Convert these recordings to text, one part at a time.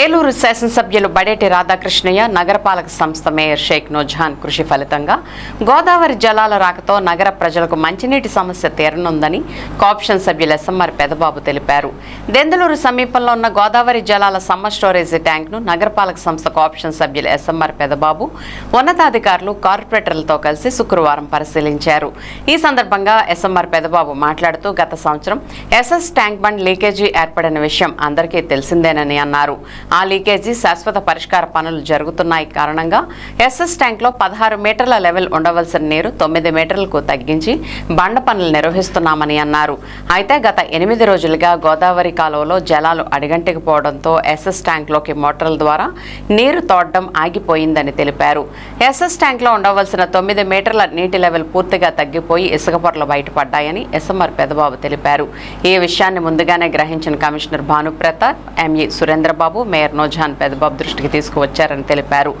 ఏలూరు శాసనసభ్యులు బడేటి రాధాకృష్ణయ్య నగరపాలక సంస్థ మేయర్ షేక్ నోజాన్ కృషి ఫలితంగా గోదావరి జలాల రాకతో నగర ప్రజలకు మంచినీటి సమస్య తీరనుందని కాప్షన్ సభ్యులు ఎస్ఎంఆర్ పెదబాబు తెలిపారు. దెందులూరు సమీపంలో ఉన్న గోదావరి జలాల సమ్మర్ స్టోరేజీ ట్యాంక్ను నగరపాలక సంస్థ కాప్షన్ సభ్యులు ఎస్ఎంఆర్ పెదబాబు ఉన్నతాధికారులు కార్పొరేటర్లతో కలిసి శుక్రవారం పరిశీలించారు. ఈ సందర్భంగా ఎస్ఎంఆర్ పెదబాబు మాట్లాడుతూ గత సంవత్సరం ఎస్ఎస్ ట్యాంక్ బండ్ లీకేజీ ఏర్పడిన విషయం అందరికీ తెలిసిందేనని అన్నారు. ఆ లీకేజీ శాశ్వత పరిష్కార పనులు జరుగుతున్నాయి కారణంగా ఎస్ఎస్ ట్యాంక్లో పదహారు మీటర్ల లెవెల్ ఉండవలసిన నీరు తొమ్మిది మీటర్లకు తగ్గించి బండ పనులు నిర్వహిస్తున్నామని అన్నారు. అయితే గత ఎనిమిది రోజులుగా గోదావరి కాలువలో జలాలు అడిగంటికిపోవడంతో ఎస్ఎస్ ట్యాంక్లోకి మోటార్ల ద్వారా నీరు తోడడం ఆగిపోయిందని తెలిపారు. ఎస్ఎస్ ట్యాంక్లో ఉండవలసిన తొమ్మిది మీటర్ల నీటి లెవెల్ పూర్తిగా తగ్గిపోయి ఇసుక పొరలు బయటపడ్డాయని ఎస్ఎంఆర్ పెదబాబు తెలిపారు. ఈ విషయాన్ని ముందుగానే గ్రహించిన commissioner Bhanupratap ME Surendrababu mayor Nojan Pedababu దృష్టికి తీసుకువచ్చారని తెలిపారు.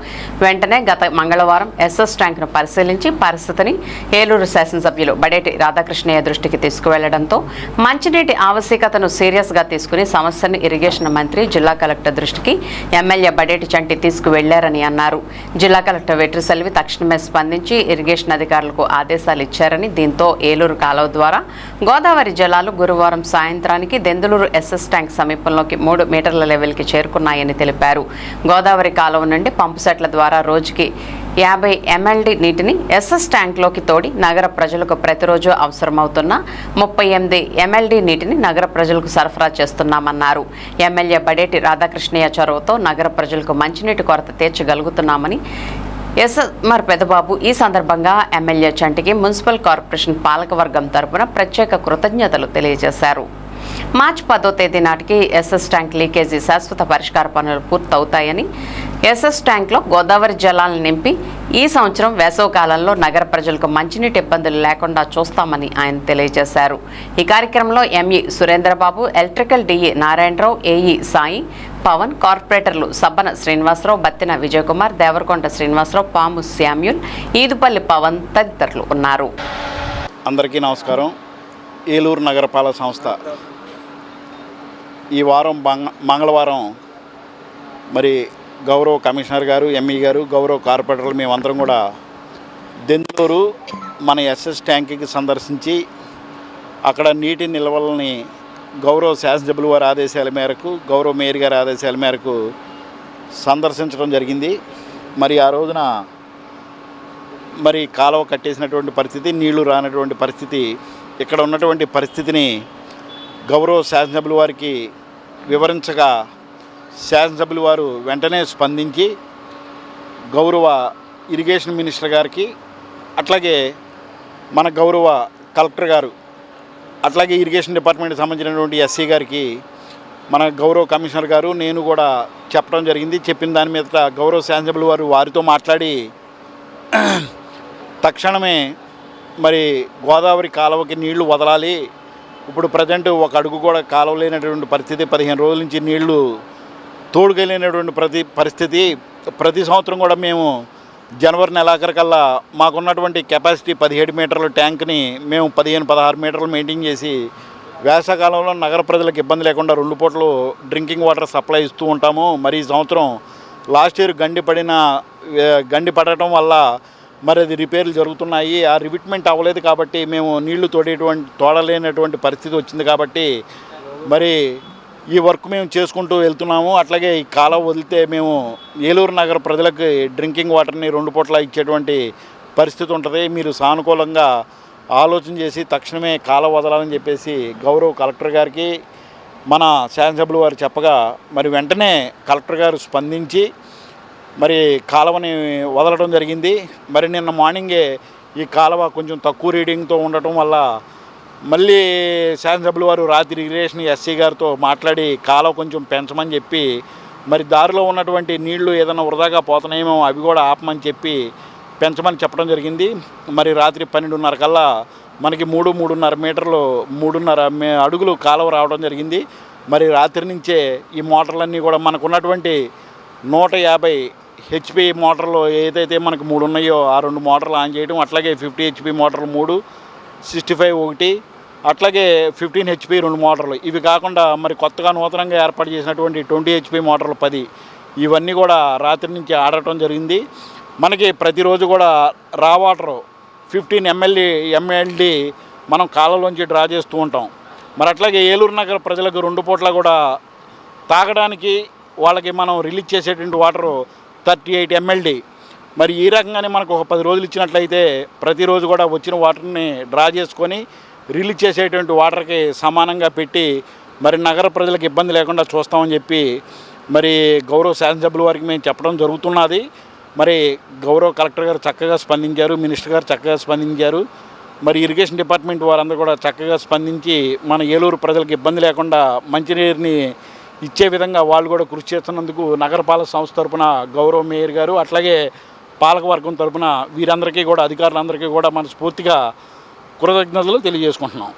వెంటనే గత మంగళవారం ఎస్ఎస్ ట్యాంక్ను పరిశీలించి పరిస్థితిని ఏలూరు శాసనసభ్యులు బడేటి రాధాకృష్ణయ్య దృష్టికి తీసుకువెళ్ళడంతో మంచినీటి ఆవశ్యకతను సీరియస్గా తీసుకుని సమస్యను ఇరిగేషన్ మంత్రి జిల్లా కలెక్టర్ దృష్టికి ఎమ్మెల్యే బడేటి చంటి తీసుకువెళ్ళారని అన్నారు. జిల్లా కలెక్టర్ వెట్రిసెల్వి తక్షణమే స్పందించి ఇరిగేషన్ అధికారులకు ఆదేశాలు ఇచ్చారని దీంతో ఏలూరు కాలువ ద్వారా గోదావరి జలాలు గురువారం సాయంత్రానికి దెందులూరు ఎస్ఎస్ ట్యాంక్ సమీపంలోకి మూడు మీటర్ల లెవెల్కి చేరుకున్నాయని తెలిపారు. గోదావరి కాలువ నుండి పంపుసెట్ల ద్వారా రోజుకి యాభై ఎంఎల్డి నీటిని ఎస్ఎస్ ట్యాంక్లోకి తోడి నగర ప్రజలకు ప్రతిరోజు అవసరమవుతున్న ముప్పై ఎనిమిది ఎంఎల్డి నీటిని నగర ప్రజలకు సరఫరా చేస్తున్నామన్నారు. ఎమ్మెల్యే బడేటి రాధాకృష్ణయ్య చొరవతో నగర ప్రజలకు మంచినీటి కొరత తీర్చగలుగుతున్నామని ఎస్ఎంఆర్ పెదబాబు ఈ సందర్భంగా ఎమ్మెల్యే చంటికి మున్సిపల్ కార్పొరేషన్ పాలకవర్గం తరపున ప్రత్యేక కృతజ్ఞతలు తెలియజేశారు. మార్చి పదో తేదీ నాటికి ఎస్ఎస్ ట్యాంక్ లీకేజీ శాశ్వత పరిష్కార పనులు పూర్తవుతాయని ఎస్ఎస్ ట్యాంక్లో గోదావరి జలాలను నింపి ఈ సంవత్సరం వేసవకాలంలో నగర ప్రజలకు మంచినీటి ఇబ్బందులు లేకుండా చూస్తామని ఆయన తెలియజేశారు. ఈ కార్యక్రమంలో ME Surendrababu electrical DE Narayanarao AE Sai Pavan కార్పొరేటర్లు సబ్బన శ్రీనివాసరావు బత్తిన విజయకుమార్ దేవరకొండ శ్రీనివాసరావు పాము శామ్యుల్ ఈదుపల్లి పవన్ తదితరులు ఉన్నారు. అందరికీ నమస్కారం. ఏలూరు నగరపాలక సంస్థ ఈ వారం మంగ మంగళవారం మరి గౌరవ కమిషనర్ గారు ఎంఈ గారు గౌరవ కార్పొరేటర్లు మేమందరం కూడా దెందూరు మన ఎస్ఎస్ ట్యాంక్కి సందర్శించి అక్కడ నీటి నిల్వలని గౌరవ శాసనసభ్యులు వారి ఆదేశాల మేరకు గౌరవ మేయర్ గారి ఆదేశాల మేరకు సందర్శించడం జరిగింది. మరి ఆ రోజున మరి కాలువ కట్టేసినటువంటి పరిస్థితి నీళ్ళు రానటువంటి పరిస్థితి ఇక్కడ ఉన్నటువంటి పరిస్థితిని గౌరవ శాసనసభ్యుల వారికి వివరించగా శాసనసభ్యుల వారు వెంటనే స్పందించి గౌరవ ఇరిగేషన్ మినిస్టర్ గారికి అట్లాగే మన గౌరవ కలెక్టర్ గారు అట్లాగే ఇరిగేషన్ డిపార్ట్మెంట్కి సంబంధించినటువంటి ఎస్సీ గారికి మన గౌరవ కమిషనర్ గారు నేను కూడా చెప్పడం జరిగింది. చెప్పిన దాని మీద గౌరవ శాసనసభ్యుల వారు వారితో మాట్లాడి తక్షణమే మరి గోదావరి కాలువకి నీళ్ళు వదలాలి ఇప్పుడు ప్రజెంట్ ఒక అడుగు కూడా కాలవలేనటువంటి పరిస్థితి పదిహేను రోజుల నుంచి నీళ్ళు తోడుకెళ్ళినటువంటి ప్రతి పరిస్థితి. ప్రతి సంవత్సరం కూడా మేము జనవరి నెలాఖరికల్లా మాకున్నటువంటి కెపాసిటీ పదిహేడు మీటర్ల ట్యాంక్ని మేము పదిహేను పదహారు మీటర్లు మెయింటైన్ చేసి వేసవకాలంలో నగర ప్రజలకు ఇబ్బంది లేకుండా రెండు పూటలు డ్రింకింగ్ వాటర్ సప్లై ఇస్తూ ఉంటాము. మరి ఈ సంవత్సరం లాస్ట్ ఇయర్ గండి పడిన గండి పడటం వల్ల మరి అది రిపేర్లు జరుగుతున్నాయి ఆ రివిట్మెంట్ అవ్వలేదు కాబట్టి మేము నీళ్ళు తోడేటువంటి తోడలేనటువంటి పరిస్థితి వచ్చింది కాబట్టి మరి ఈ వర్క్ మేము చేసుకుంటూ వెళ్తున్నాము. అట్లాగే ఈ కాలం వదిలితే మేము ఏలూరు నగర ప్రజలకు డ్రింకింగ్ వాటర్ని రెండు పూట్ల ఇచ్చేటువంటి పరిస్థితి ఉంటుంది. మీరు సానుకూలంగా ఆలోచన చేసి తక్షణమే కాలం వదలాలని చెప్పేసి గౌరవ్ కలెక్టర్ గారికి మన శాసనసభ్యులు వారు చెప్పగా మరి వెంటనే కలెక్టర్ గారు స్పందించి మరి కాలువని వదలడం జరిగింది. మరి నిన్న మార్నింగే ఈ కాలువ కొంచెం తక్కువ రీడింగ్తో ఉండటం వల్ల మళ్ళీ శాసనసభ్యుల వారు రాత్రి రిలేషన్ ఎస్సీ గారితో మాట్లాడి కాలువ కొంచెం పెంచమని చెప్పి మరి దారిలో ఉన్నటువంటి నీళ్ళు ఏదైనా వృధాగా పోతున్నాయేమో అవి కూడా ఆపమని చెప్పి పెంచమని చెప్పడం జరిగింది. మరి రాత్రి పన్నెండున్నర కల్లా మనకి మూడు మూడున్నర మీటర్లు మూడున్నర అడుగులు కాలువ రావడం జరిగింది. మరి రాత్రి నుంచే ఈ మోటార్లన్నీ కూడా మనకున్నటువంటి నూట యాభై హెచ్పి మోటార్లు ఏదైతే మనకు మూడు ఉన్నాయో ఆ రెండు మోటార్లు ఆన్ చేయడం అట్లాగే ఫిఫ్టీ హెచ్పి మోటార్లు మూడు సిక్స్టీ ఫైవ్ ఒకటి అట్లాగే ఫిఫ్టీన్ హెచ్పి రెండు మోటార్లు. ఇవి కాకుండా మరి కొత్తగా నూతనంగా ఏర్పాటు చేసినటువంటి ట్వంటీ హెచ్పి మోటార్లు పది ఇవన్నీ కూడా రాత్రి నుంచి ఆడటం జరిగింది. మనకి ప్రతిరోజు కూడా రా వాటర్ ఫిఫ్టీన్ ఎంఎల్ఈ ఎంఎల్డి మనం కాలంలోంచి డ్రా చేస్తూ ఉంటాం. మరి అట్లాగే ఏలూరు నగర ప్రజలకు రెండు పూట్ల కూడా తాగడానికి వాళ్ళకి మనం రిలీజ్ చేసేటువంటి వాటరు థర్టీ ఎయిట్ ఎమ్మెల్డీ మరి ఈ రకంగానే మనకు ఒక పది రోజులు ఇచ్చినట్లయితే ప్రతిరోజు కూడా వచ్చిన వాటర్ని డ్రా చేసుకొని రిలీజ్ చేసేటువంటి వాటర్కి సమానంగా పెట్టి మరి నగర ప్రజలకు ఇబ్బంది లేకుండా చూస్తామని చెప్పి మరి గౌరవ శాసనసభ్యుల వారికి మేము చెప్పడం జరుగుతున్నది. మరి గౌరవ కలెక్టర్ గారు చక్కగా స్పందించారు మినిస్టర్ గారు చక్కగా స్పందించారు. మరి ఇరిగేషన్ డిపార్ట్మెంట్ వారందరూ కూడా చక్కగా స్పందించి మన ఏలూరు ప్రజలకు ఇబ్బంది లేకుండా మంచినీరుని ఇచ్చే విధంగా వాళ్ళు కూడా కృషి చేస్తున్నందుకు నగరపాలక సంస్థ తరపున గౌరవ మేయర్ గారు అట్లాగే పాలకవర్గం తరపున వీరందరికీ కూడా అధికారులందరికీ కూడా మనస్ఫూర్తిగా కృతజ్ఞతలు తెలియజేసుకుంటున్నాం.